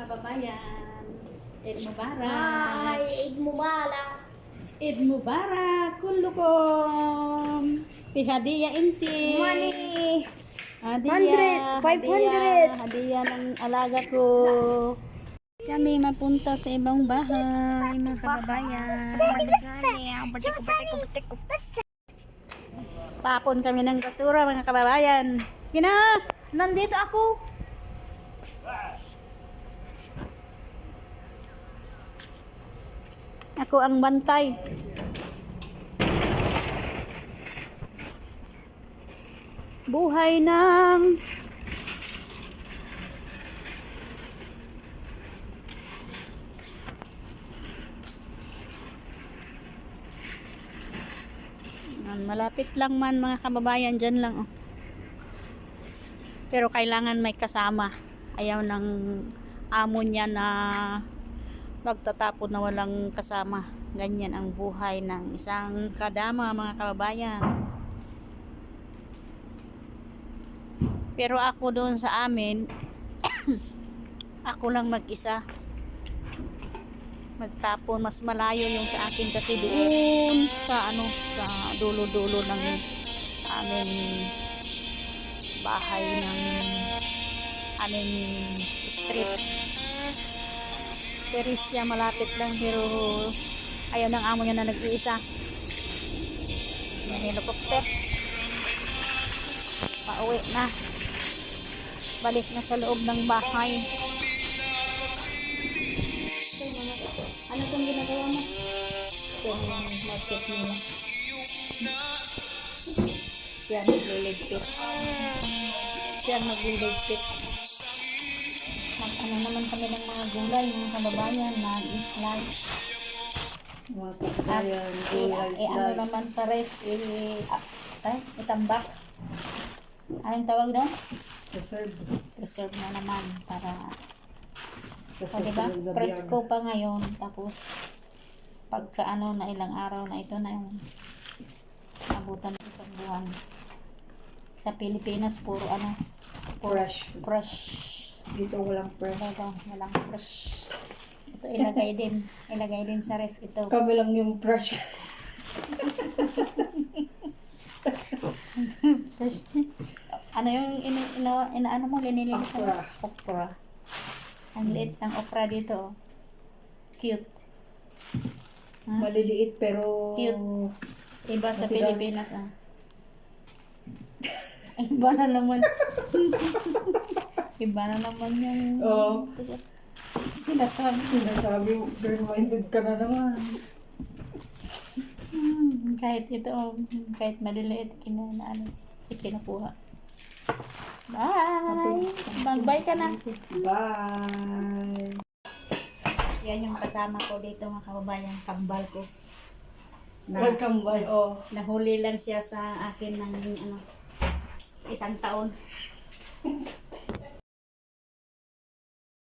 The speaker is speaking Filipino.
kababayan. Eid Mubarak. Ay, Eid Mubarak. Eid Mubarak. Kullukum. Pihadiya inti. Money. Hadiya. 100, 500. Hadiya, hadiya ng alaga ko. Kami mapunta sa ibang bahay, mga kababayan. Papon kami ng basura, mga kababayan. Gina, nandito ako. Ako ang bantay. Buhay ng malapit lang man mga kababayan dyan lang oh. Pero kailangan may kasama. Ayaw ng amo niya na magtatapon na walang kasama. Ganyan ang buhay ng isang kadama mga kababayan. Pero ako doon sa amin, ako lang mag-isa. Magtapon, mas malayo yung sa akin kasi doon sa ano, sa dulo-dulo ng aming bahay ng aming street. Pero siya malapit lang pero ayaw ng amo niya na nag-iisa. Yan helicopter. Pauwi na. Balik na sa loob ng bahay. Ano itong ginagawa mo? Itong market nila. Siya nagliligpit. Siya nagliligpit. Ano naman kami ng mga gulay, mga kababayan, nag-slice. Mga At kabayan, eh, gulay, eh, ano slice. naman sa ref, eh, ah, ay, itambak. Anong tawag doon? Reserve. Preserve na naman para Sa O, diba? na Presko pa ngayon. Tapos, pagka ano na ilang araw na ito na yung abutan ng isang buwan. Sa Pilipinas, puro ano, puro Fresh. fresh. Dito walang fresh. Talaga, walang fresh. Ito ilagay din. Ilagay din sa ref ito. Kami lang yung fresh. Ano yung ina, ina, ina ano mo, linilinis? Okra. Okra. Ang liit ng okra dito. oh. Cute. Ha? Maliliit pero... Cute. Iba sa Matigas. Pilipinas ah. Iba na naman. Iba na naman yung Oo. sinasabi. Sinasabi, girl-minded ka na naman. Hmm, kahit ito, kahit maliliit, kinanaano, ikinukuha. Bye! Mag-bye ka na. Bye! Yan yung kasama ko dito mga kababayan, kambal ko. Na, Welcome back. Oh. nahuli lang siya sa akin ng ano, isang taon.